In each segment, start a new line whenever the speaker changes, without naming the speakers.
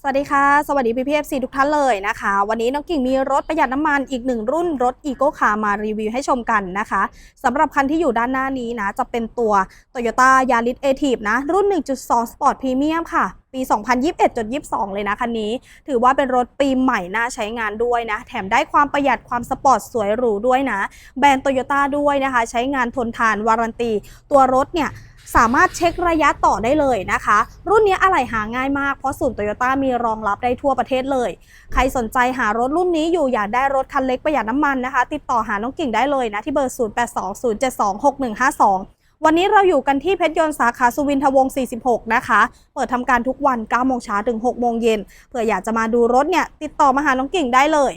สวัสดีค่ะ สวัสดีพี่พีเอฟซีทุกท่านเลยนะคะ วันนี้น้องกิ่งมีรถประหยัดน้ำมันอีกหนึ่งรุ่นรถ e ีโก้คามารีวิวให้ชมกันนะคะสำหรับคันที่อยู่ด้านหน้านี้นะ จะเป็นตัว Toyota Yaris a t i v นะ รุ่น 1.2 Sport Premium ค่ะ ปี 2021.22 เลยนะคันนี้ ถือว่าเป็นรถปีใหม่น่าใช้งานด้วยนะ แถมได้ความประหยัดความสปอร์ตสวยหรูด้วยนะ แบรนด์โตโยต้าด้วยนะคะ ใช้งานทนทานวารันตี ตัวรถเนี่ย สามารถเช็คระยะต่อได้เลยนะคะ รุ่นนี้อะไหล่หาง่ายมากเพราะศูนย์โตโยต้ามีรองรับได้ทั่วประเทศเลย ใครสนใจหารถรุ่นนี้อยู่อยากได้รถคันเล็กประหยัดน้ำมันนะคะ ติดต่อหาน้องกิ่งได้เลยนะที่เบอร์ 0820726152วันนี้เราอยู่กันที่เพชรยนต์สาขาสุวินทวงศ์ 46 นะคะ เปิดทำการทุกวัน 9 โมงเช้าถึง 6 โมงเย็น เผื่ออยากจะมาดูรถเนี่ย ติดต่อมาหาน้องกิ่งได้เลย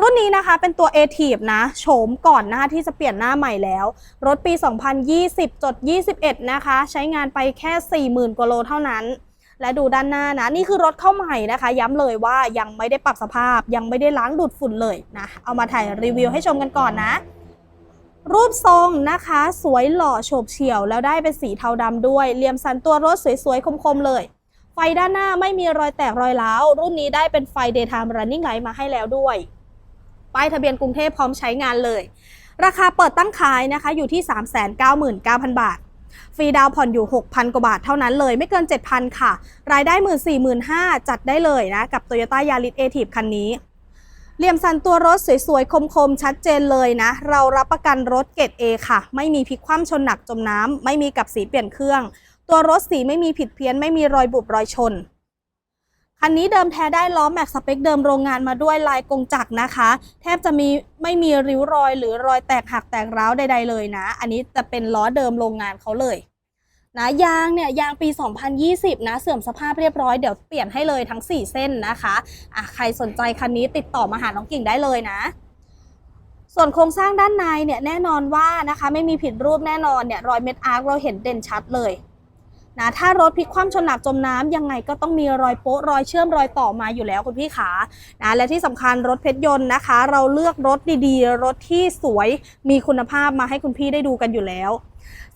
รุ่นนี้นะคะเป็นตัว a t i v นะโฉมก่อนหน้าที่จะเปลี่ยนหน้าใหม่แล้ว รถปี 2020จด21 นะคะ ใช้งานไปแค่ 40,000กว่าโลเท่านั้น และดูด้านหน้านะ นี่คือรถเข้าใหม่นะคะ ย้ำเลยว่ายังไม่ได้ปรับสภาพยังไม่ได้ล้างดูดฝุ่นเลยนะเอามาถ่ายรีวิวให้ชมกันก่อนนะ รูปทรงนะคะ สวยหล่อโฉบเฉี่ยว แล้วได้เป็นสีเทาดำด้วยเหลี่ยมสันตัวรถสวยๆคมๆเลยไฟด้านหน้าไม่มีรอยแตกรอยร้าวรุ่นนี้ได้เป็นไฟ daytime running light มาให้แล้วด้วย ป้ายทะเบียนกรุงเทพพร้อมใช้งานเลย ราคาเปิดตั้งขายนะคะอยู่ที่ 399,000 บาท ฟรีดาวผ่อนอยู่ 6,000 กว่าบาทเท่านั้นเลย ไม่เกิน 7,000 ค่ะ รายได้ 14,500จัดได้เลยนะ กับ Toyota Yaris a t i v คันนี้เหลี่ยมสันตัวรถสวยๆ คมๆ ชัดเจนเลยนะ เรารับประกันรถเกรด A ค่ะ ไม่มีพลิกคว่ำชนหนักจมน้ำ ไม่มีกับสีเปลี่ยนเครื่อง ตัวรถสีไม่มีผิดเพี้ยน ไม่มีรอยบุบรอยชน คันนี้เดิมแท้ได้ล้อแม็กสเปคเดิมโรงงานมาด้วยลายกงจักรนะคะ แทบจะมีไม่มีริ้วรอยหรือรอยแตกหักแตกร้าวใดๆเลยนะ อันนี้จะเป็นล้อเดิมโรงงานเขาเลยนะยางเนี่ยยางปี 2020 นะเสื่อมสภาพเรียบร้อยเดี๋ยวเปลี่ยนให้เลยทั้ง 4 เส้นนะคะอะใครสนใจคันนี้ติดต่อมาหาน้องกิ่งได้เลยนะ ส่วนโครงสร้างด้านในเนี่ยแน่นอนว่านะคะ ไม่มีผิดรูปแน่นอนเนี่ยรอยเม็ดอาร์คเราเห็นเด่นชัดเลย นะถ้ารถพลิกคว่ำชนหนักจมน้ำยังไงก็ต้องมีรอยโป๊ะรอยเชื่อมรอยต่อมาอยู่แล้วคุณพี่ขานะและที่สำคัญรถเพชรยนต์นะคะ เราเลือกรถดีๆ รถที่สวยมีคุณภาพมาให้คุณพี่ได้ดูกันอยู่แล้ว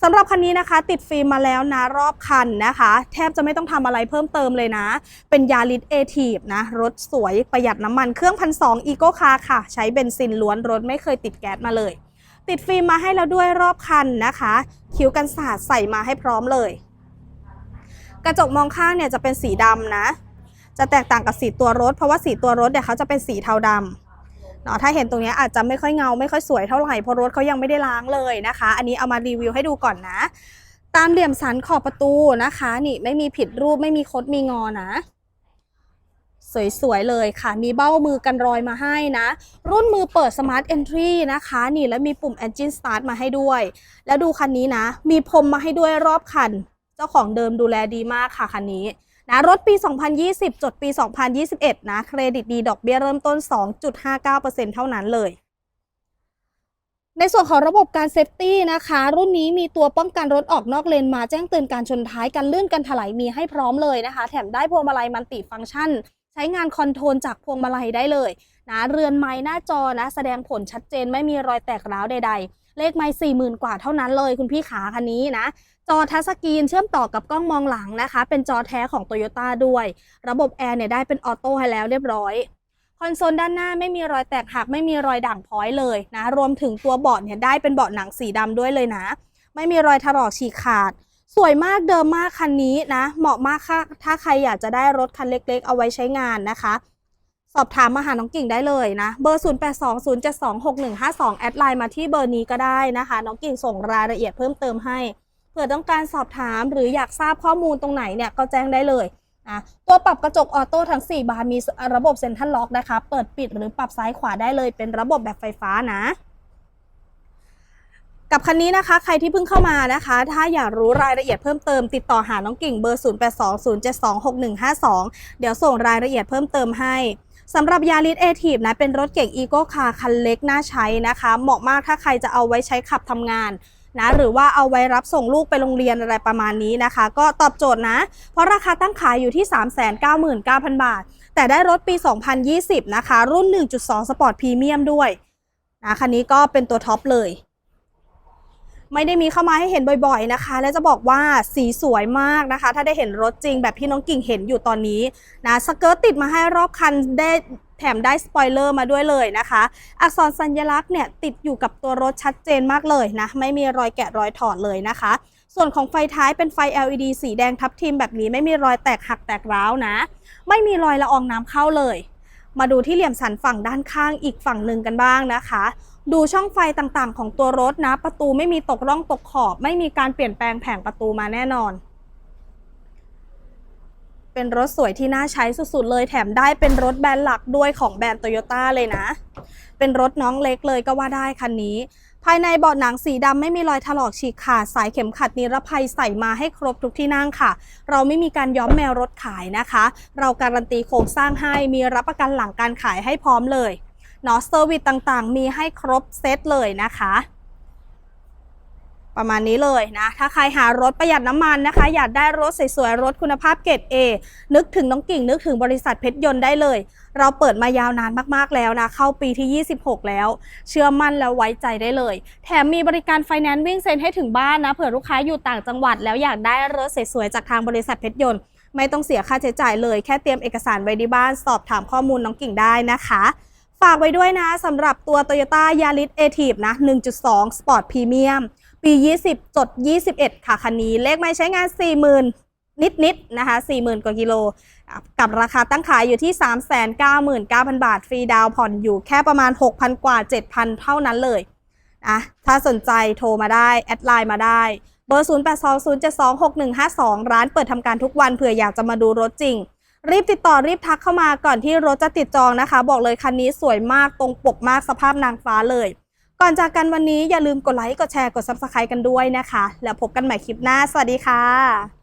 สำหรับคันนี้นะคะ ติดฟิล์มมาแล้วนะรอบคันนะคะ แทบจะไม่ต้องทำอะไรเพิ่มเติมเลยนะ เป็นยาริสเอทีฟนะ รถสวยประหยัดน้ำมันเครื่องพันสองอีโกคาค่ะ ใช้เบนซินล้วนรถไม่เคยติดแก๊สมาเลย ติดฟิล์มมาให้แล้วด้วยรอบคันนะคะ คิ้วกันสาดใส่มาให้พร้อมเลย กระจกมองข้างเนี่ยจะเป็นสีดำนะ จะแตกต่างกับสีตัวรถ เพราะว่าสีตัวรถเนี่ยเขาจะเป็นสีเทาดำเนาะถ้าเห็นตรงนี้อาจจะไม่ค่อยเงาไม่ค่อยสวยเท่าไหร่เพราะรถเขายังไม่ได้ล้างเลยนะคะ อันนี้เอามารีวิวให้ดูก่อนนะ ตามเหลี่ยมสันขอบประตูนะคะ นี่ไม่มีผิดรูปไม่มีคดมีงอนะสวย ๆ เลยค่ะ มีเบ้ามือกันรอยมาให้นะ รุ่นมือเปิด Smart Entry นะคะ นี่แล้วมีปุ่ม Engine Start มาให้ด้วย แล้วดูคันนี้นะ มีพรมมาให้ด้วยรอบคัน จ้าของเดิมดูแลดีมากค่ะคันนี้นะรถปี 2020 จดปี 2021 นะ เครดิตดีดอกเบี้ยเริ่มต้น 2.59%เท่านั้นเลย ในส่วนของระบบการเซฟตี้นะคะ รุ่นนี้มีตัวป้องกันรถออกนอกเลนมาแจ้งเตือนการชนท้ายการลื่นกันถลายมีให้พร้อมเลยนะคะ แถมได้พวงมาลัยมันติฟังก์ชัน ใช้งานคอนโทรลจากพวงมาลัยได้เลยนะเรือนไม้หน้าจอนะ แสดงผลชัดเจนไม่มีรอยแตกร้าวใด ๆ เลขไม้สี่หมื่นกว่าเท่านั้นเลยคุณพี่ขาคันนี้นะ จอทัชสกรีนเชื่อมต่อกับกล้องมองหลังนะคะ เป็นจอแท้ของ Toyota ด้วย ระบบแอร์เนี่ยได้เป็นออโต้ให้แล้วเรียบร้อยคอนโซลด้านหน้าไม่มีรอยแตกหักไม่มีรอยด่างพ้อยเลยนะ รวมถึงตัวเบาะเนี่ยได้เป็นเบาะหนังสีดำด้วยเลยนะ ไม่มีรอยถลอกฉีกขาด สวยมากเดิมมากคันนี้นะ เหมาะมากค่ะถ้าใครอยากจะได้รถคันเล็ก ๆ เอาไว้ใช้งานนะคะ สอบถามมาหาน้องกิ่งได้เลยนะ เบอร์ 0820726152 แอดไลน์มาที่เบอร์นี้ก็ได้นะคะ น้องกิ่งส่งรายละเอียดเพิ่มเติมให้ เผื่อต้องการสอบถามหรืออยากทราบข้อมูลตรงไหนเนี่ยก็แจ้งได้เลยนะตัวปรับกระจกออโต้ทั้ง 4 บานมีระบบเซ็นทรัลล็อกนะคะ เปิดปิดหรือปรับซ้ายขวาได้เลย เป็นระบบแบบไฟฟ้านะกับคันนี้นะคะ ใครที่เพิ่งเข้ามานะคะ ถ้าอยากรู้รายละเอียดเพิ่มเติมติดต่อหาน้องกิ่งเบอร์ 0820726152 เดี๋ยวส่งรายละเอียดเพิ่มเติมให้ สำหรับยาริสเอทีฟนะเป็นรถเก่งอีโก้คาร์คันเล็กน่าใช้นะคะ เหมาะมากถ้าใครจะเอาไว้ใช้ขับทำงานนะหรือว่าเอาไว้รับส่งลูกไปโรงเรียนอะไรประมาณนี้นะคะ ก็ตอบโจทย์นะ เพราะราคาตั้งขายอยู่ที่ 399,000 บาท แต่ได้รถปี 2020 นะคะ รุ่น 1.2 สปอร์ตพรีเมียมด้วยนะคันนี้ก็เป็นตัวท็อปเลย ไม่ได้มีเข้ามาให้เห็นบ่อยๆนะคะ และจะบอกว่าสีสวยมากนะคะ ถ้าได้เห็นรถจริงแบบที่น้องกิ่งเห็นอยู่ตอนนี้นะสเกิร์ตติดมาให้รอบคันได้แถมได้สปอยเลอร์มาด้วยเลยนะคะ อักษรสัญลักษณ์เนี่ยติดอยู่กับตัวรถชัดเจนมากเลยนะ ไม่มีรอยแกะรอยถอดเลยนะคะ ส่วนของไฟท้ายเป็นไฟ LED สีแดงทับทิมแบบนี้ไม่มีรอยแตกหักแตกร้าวนะ ไม่มีรอยละอองน้ำเข้าเลย มาดูที่เหลี่ยมสันฝั่งด้านข้างอีกฝั่งหนึ่งกันบ้างนะคะ ดูช่องไฟต่างๆ ของตัวรถนะ ประตูไม่มีตกร่องตกขอบ ไม่มีการเปลี่ยนแปลงแผงประตูมาแน่นอน เป็นรถสวยที่น่าใช้สุดๆเลยแถมได้เป็นรถแบรนด์หลักด้วยของแบรนด์โตโยต้าเลยนะ เป็นรถน้องเล็กเลยก็ว่าได้คันนี้ ภายในเบาะหนังสีดำไม่มีรอยถลอกฉีกขาดสายเข็มขัดนิรภัยใส่มาให้ครบทุกที่นั่งค่ะ เราไม่มีการย้อมแมวรถขายนะคะ เราการันตีโครงสร้างให้มีรับประกันหลังการขายให้พร้อมเลย เนาะเซอร์วิสต่างๆ มีให้ครบเซตเลยนะคะ ประมาณนี้เลยนะ ถ้าใครหารถประหยัดน้ำมันนะคะ อยากได้รถสวยๆ รถคุณภาพเกรด A นึกถึงน้องกิ่ง นึกถึงบริษัทเพชรยนต์ได้เลย เราเปิดมายาวนานมากๆแล้วนะ เข้าปีที่ 26 แล้ว เชื่อมั่นแล้วไว้ใจได้เลย แถมมีบริการไฟแนนซ์วิ่งเซ็นให้ถึงบ้านนะเผื่อลูกค้าอยู่ต่างจังหวัด แล้วอยากได้รถสวยๆจากทางบริษัทเพชรยนต์ไม่ต้องเสียค่าใช้จ่ายเลย แค่เตรียมเอกสารไว้ที่บ้าน สอบถามข้อมูลน้องกิ่งได้นะคะ ฝากไว้ด้วยนะสำหรับตัว Toyota Yaris a t i v นะ 1.2 Sport Premium ปี 20 จด 21 ค่ะ คันนี้ เลขไม่ใช้งาน 40,000 นิดๆนะคะ 40,000 กว่ากิโล กับราคาตั้งขายอยู่ที่ 399,000 บาท ฟรีดาวผ่อนอยู่แค่ประมาณ 6,000 กว่า 7,000 เท่านั้นเลยนะถ้าสนใจโทรมาได้ แอดไลน์มาได้ เบอร์ 0820726152 ร้านเปิดทำการทุกวันเผื่ออยากจะมาดูรถจริง รีบติดต่อรีบทักเข้ามาก่อนที่รถจะติดจองนะคะ บอกเลยคันนี้สวยมากตรงปกมากสภาพนางฟ้าเลย ก่อนจากกันวันนี้อย่าลืมกดไลค์กดแชร์กด Subscribe กันด้วยนะคะ แล้วพบกันใหม่คลิปหน้า สวัสดีค่ะ